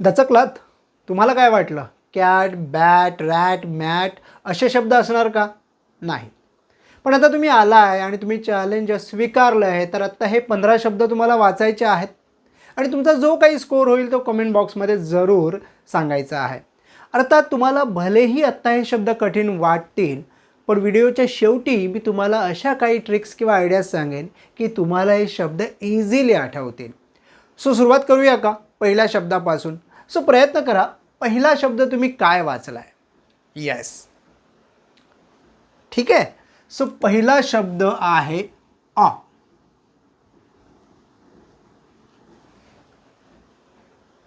दचकलात. तुम्हाला काय वाटलं? कॅट बॅट रॅट मॅट असे शब्द असणार का? नाही. पण आता तुम्ही आला आहे आणि तुम्ही चॅलेंज स्वीकारलं आहे तर आत्ता हे पंधरा शब्द तुम्हाला वाचायचे आहेत. आणि तुमचा जो काही स्कोर होईल तो कमेंट बॉक्समध्ये जरूर सांगायचा आहे. अर्थात तुम्हाला भलेही आत्ता हे शब्द कठीण वाटतील पण व्हिडिओच्या शेवटी मी तुम्हाला अशा काही ट्रिक्स किंवा आयडियाज सांगेन की तुम्हाला हे शब्द इझिली आठवतील. सो सुरुवात करूया का? पहिल्या शब्दापासून. सो प्रयत्न करा पहिला शब्द तुम्ही काय वाचलाय? येस ठीक आहे? सो पहिला शब्द आहे अ.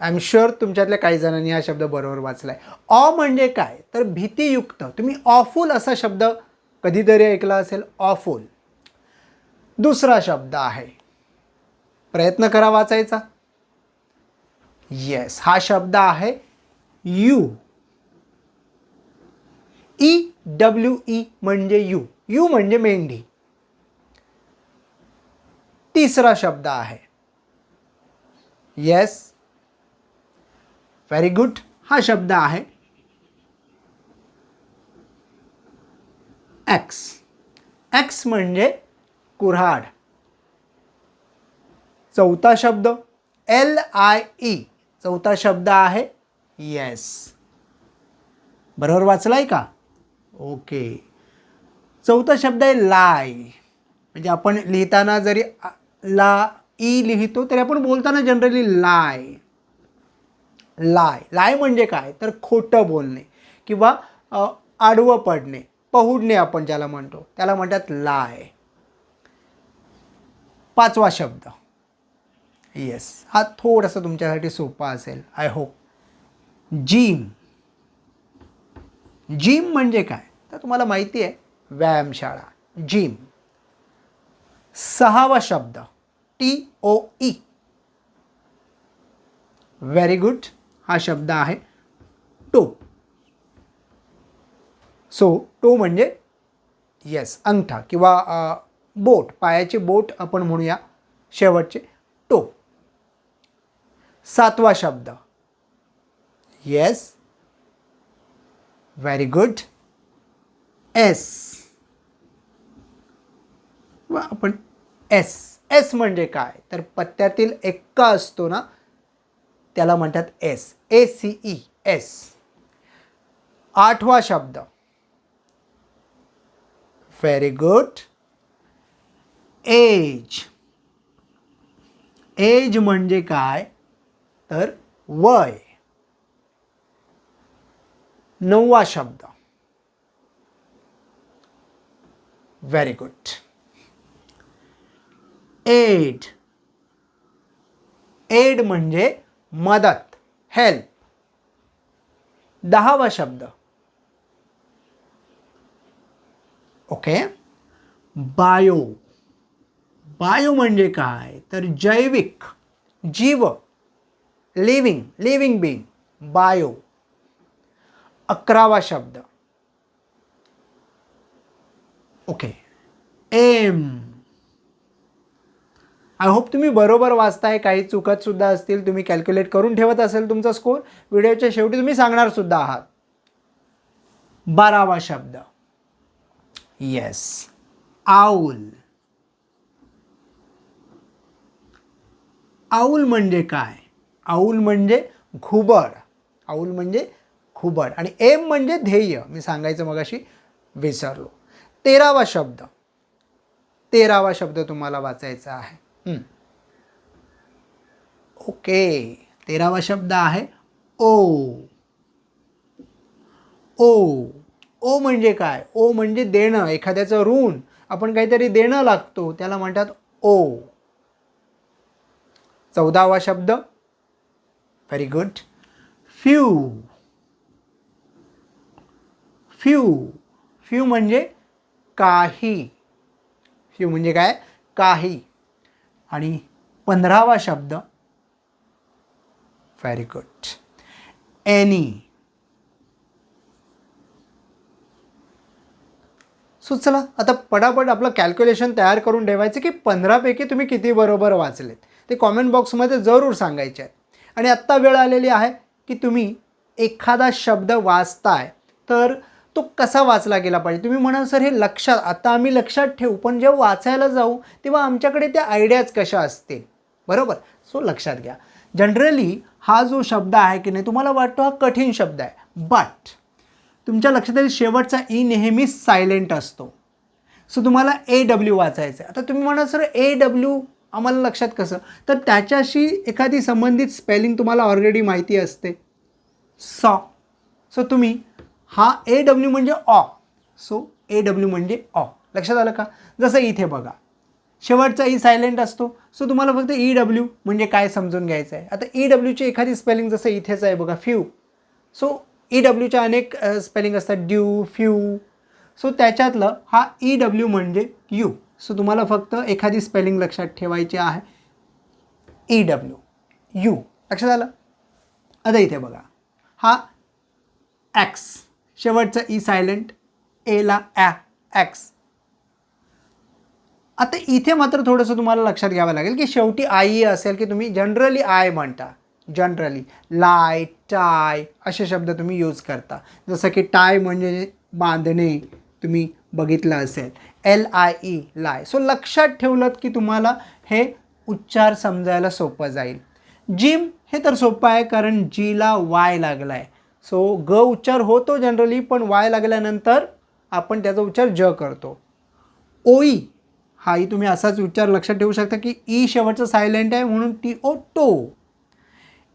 आय एम शुअर तुमच्यातल्या काही जणांनी हा शब्द बरोबर वाचलाय. अ म्हणजे काय? तर भीतीयुक्त. तुम्ही ऑफुल असा शब्द कधीतरी ऐकला असेल ऑफुल दुसरा शब्द आहे. प्रयत्न करा वाचायचा. येस हा शब्द आहे यू ई डब्ल्यू ई म्हणजे यू यू म्हणजे मेंढी तिसरा शब्द आहे येस व्हेरी गुड हा शब्द आहे एक्स एक्स म्हणजे कुऱ्हाड चौथा शब्द एल आय ई चौथा शब्द आहे येस बरोबर वाचलाय का? ओके चौथा शब्द आहे लाय म्हणजे आपण लिहिताना जरी ला ई लिहितो तरी आपण बोलताना जनरली लाय लाय लाय म्हणजे काय? तर खोटं बोलणे किंवा आडवं पडणे पहुडणे आपण ज्याला म्हणतो त्याला म्हणतात लाय पाचवा शब्द. येस हा थोडासा तुमच्यासाठी सोपा असेल. आय होप जिम जिम म्हणजे काय? तर तुम्हाला माहिती आहे व्यायामशाळा. जिम सहावा शब्द. T O E very good हा शब्द आहे. टो सो टो म्हणजे येस अंगठा किंवा बोट. पायाचे बोट आपण म्हणूया. शेवटचे. टो सातवा शब्द. येस व्हेरी गुड एस व आपण एस एस म्हणजे काय? तर पत्त्यातील एक्का असतो ना त्याला म्हणतात S A C E S आठवा शब्द. व्हेरी गुड एज एज म्हणजे काय? तर वय. नववा शब्द. व्हेरी गुड एड एड म्हणजे मदत हेल्प दहावा शब्द. Okay bio. बायो म्हणजे काय? तर जैविक जीव लिव्हिंग लिव्हिंग बिंग बायो अकरावा शब्द ओके एम आय होप तुम्ही बरोबर वाचताय काही चुकतसुद्धा असतील तुम्ही कॅल्क्युलेट करून ठेवत असेल तुमचा स्कोर व्हिडिओच्या शेवटी तुम्ही सांगणारसुद्धा आहात. बारावा शब्द. येस आऊल आऊल म्हणजे काय? औल म्हणजे घुबड. औल म्हणजे घुबड. आणि एम म्हणजे ध्येय. मी सांगायचं मगाशी विसरलो. तेरावा शब्द. तेरावा शब्द तुम्हाला वाचायचा आहे. ओके. तेरावा शब्द आहे ओ. ओ. ओ म्हणजे काय? ओ म्हणजे देणं. एखाद्याचं ऋण. आपण काहीतरी देणं लागतो. त्याला म्हणतात ओ. चौदावा शब्द. Very good few few few म्हणजे काही. फ्यू म्हणजे काय? काही. आणि पंधरावा शब्द. व्हेरी गुड एनी सो चला आता पटापट आपलं कॅल्क्युलेशन तयार करून ठेवायचं की पंधरापैकी तुम्ही किती बरोबर वाचलेत. ते कॉमेंट बॉक्समध्ये जरूर सांगायचे आहेत. आणि आत्ता वेळ आलेली आहे की तुम्ही एखादा शब्द वाचताय तर तो कसा वाचला गेला पाहिजे? तुम्ही म्हणाल सर हे लक्षात आता आम्ही लक्षात ठेवू पण जेव्हा वाचायला जाऊ तेव्हा आमच्याकडे त्या आयडियाज कशा असतील? बरोबर? सो लक्षात घ्या. जनरली हा जो शब्द आहे की नाही तुम्हाला वाटतो हा कठीण शब्द आहे. बट तुमच्या लक्षात येईल शेवटचा ई नेहमी सायलेंट असतो. सो तुम्हाला ए डब्ल्यू वाचायचं आहे आता तुम्ही म्हणा सर ए डब्ल्यू आम्हाला लक्षात कसं? तर त्याच्याशी एखादी संबंधित स्पेलिंग तुम्हाला ऑलरेडी माहिती असते. सॉ. सो तुम्ही हा ए डब्ल्यू म्हणजे ऑ सो ए डब्ल्यू म्हणजे ऑ लक्षात आलं का? जसं इथे बघा. शेवटचा e ई सायलेंट असतो. सो तुम्हाला फक्त ई डब्ल्यू म्हणजे काय समजून घ्यायचं आहे आता ई डब्ल्यूची एखादी स्पेलिंग जसं इथेच आहे बघा फ्यू सो ई डब्ल्यूच्या अनेक स्पेलिंग असतात ड्यू फ्यू सो त्याच्यातलं हा ई डब्ल्यू म्हणजे यू सो तुम्हाला फक्त एखादी स्पेलिंग लक्षात ठेवायची आहे. ई डब्ल्यू यू लक्षात आलं? आता इथे बघा. हा ॲक्स शेवटचं ई सायलेंट एला ॲ ॲक्स आता इथे मात्र थोडंसं तुम्हाला लक्षात घ्यावं लागेल की शेवटी आई असेल की तुम्ही जनरली आय म्हणता. जनरली लाय टाय असे शब्द तुम्ही यूज करता. जसं की टाय म्हणजे बांधणे तुम्ही बघितलं असेल. L I E lie so लक्षात ठेवलं की तुम्हाला हे उच्चार समजायला सोपं जाईल. जिम हे तर सोपं आहे कारण जीला वाय लागला आहे सो ग उच्चार होतो जनरली पण वाय लागल्यानंतर आपण त्याचा उच्चार ज करतो. ओई हाही तुम्ही असाच उच्चार लक्षात ठेवू शकता की ई शेवटचं सायलेंट आहे म्हणून टी ओ टो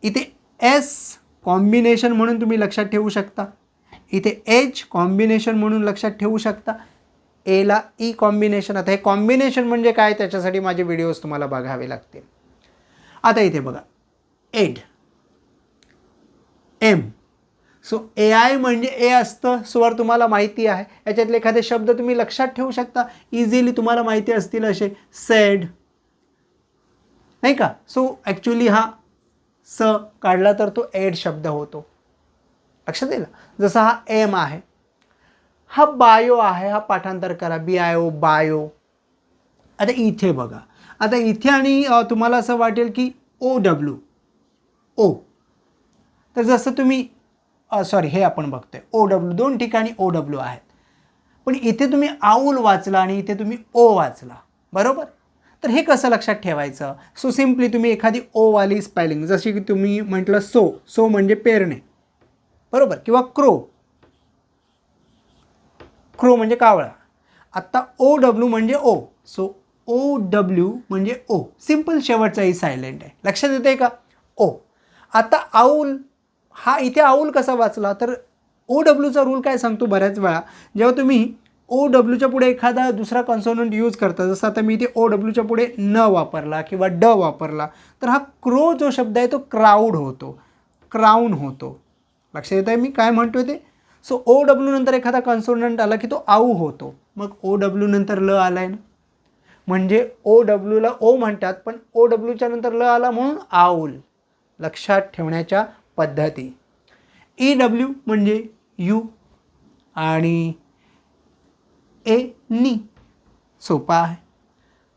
इथे एस कॉम्बिनेशन म्हणून तुम्ही लक्षात ठेवू शकता. इथे एच कॉम्बिनेशन म्हणून लक्षात ठेवू शकता. एला ई कॉम्बिनेशन आता हे कॉम्बिनेशन म्हणजे काय? त्याच्यासाठी माझे व्हिडिओज तुम्हाला बघावे लागतील. आता इथे बघा. एड एम सो ए आय म्हणजे ए असतं स्वर तुम्हाला माहिती आहे. याच्यातले एखादे शब्द तुम्ही लक्षात ठेवू शकता. इझिली तुम्हाला माहिती असतील असे. सेड नाही का? सो ॲक्च्युली हा स काढला तर तो एड शब्द होतो. लक्षात येईल? जसा हा एम आहे हा बायो आहे हा पाठांतर करा. बी आय ओ बायो आता इथे बघा. आता इथे आणि तुम्हाला असं वाटेल की ओ डब्ल्यू ओ तर जसं तुम्ही सॉरी हे आपण बघतोय. ओ डब्ल्यू दोन ठिकाणी ओ डब्ल्यू आहेत. पण इथे तुम्ही आऊल वाचला आणि इथे तुम्ही ओ वाचला. बरोबर? तर हे कसं लक्षात ठेवायचं? सो सिम्पली तुम्ही एखादी ओवाली स्पेलिंग जशी की तुम्ही म्हटलं सो सो म्हणजे पेरणे. बरोबर? किंवा क्रो. क्रो म्हणजे कावळा. आत्ता ओ डब्ल्यू म्हणजे ओ सो ओ डब्ल्यू म्हणजे ओ सिंपल शेवटचाही सायलेंट आहे. लक्षात येते का? ओ आता आऊल हा इथे आऊल कसा वाचला? तर ओ डब्ल्यूचा रूल काय सांगतो बऱ्याच वेळा? जेव्हा तुम्ही ओ डब्ल्यूच्या पुढे एखादा दुसरा कॉन्सोनंट यूज करता जसं आता मी इथे ओ डब्ल्यूच्या पुढे न वापरला किंवा ड वापरला तर हा क्रो जो शब्द आहे तो क्राऊड होतो. क्राऊन होतो. लक्षात येत आहे मी काय म्हणतोय ते? सो ओ डब्ल्यू नंतर एखादा कॉन्सोनंट आला की तो आऊ होतो. मग ओ डब्ल्यू नंतर ल आला आहे ना? म्हणजे ओ डब्ल्यूला ओ म्हणतात पण ओ डब्ल्यूच्या नंतर ल आला म्हणून आऊल. लक्षात ठेवण्याच्या पद्धती. ई डब्ल्यू म्हणजे यू आणि ए नी. सोपा आहे.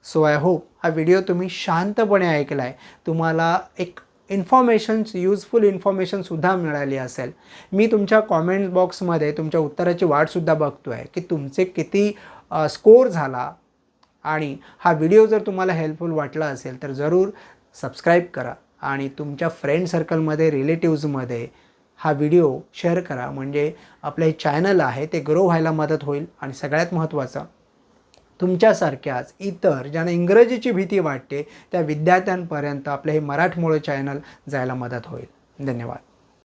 सो आय होप हा व्हिडिओ तुम्ही शांतपणे ऐकला आहे तुम्हाला एक इन्फॉर्मेशन्स युजफुल इन्फॉर्मेशनसुद्धा मिळाली असेल. मी तुमच्या कॉमेंट बॉक्समध्ये तुमच्या उत्तराची वाटसुद्धा बघतो आहे की तुमचे किती स्कोर झाला आणि हा व्हिडिओ जर तुम्हाला हेल्पफुल वाटला असेल तर जरूर सबस्क्राईब करा आणि तुमच्या फ्रेंड सर्कलमध्ये रिलेटिव्जमध्ये हा व्हिडिओ शेअर करा. म्हणजे आपलं हे चॅनल आहे ते ग्रो व्हायला मदत होईल आणि सगळ्यात महत्त्वाचं तुमच्यासारख्याच इतर ज्यांना इंग्रजीची भीती वाटते त्या विद्यार्थ्यांपर्यंत आपलं हे मराठमोळं चॅनल जायला मदत होईल. धन्यवाद.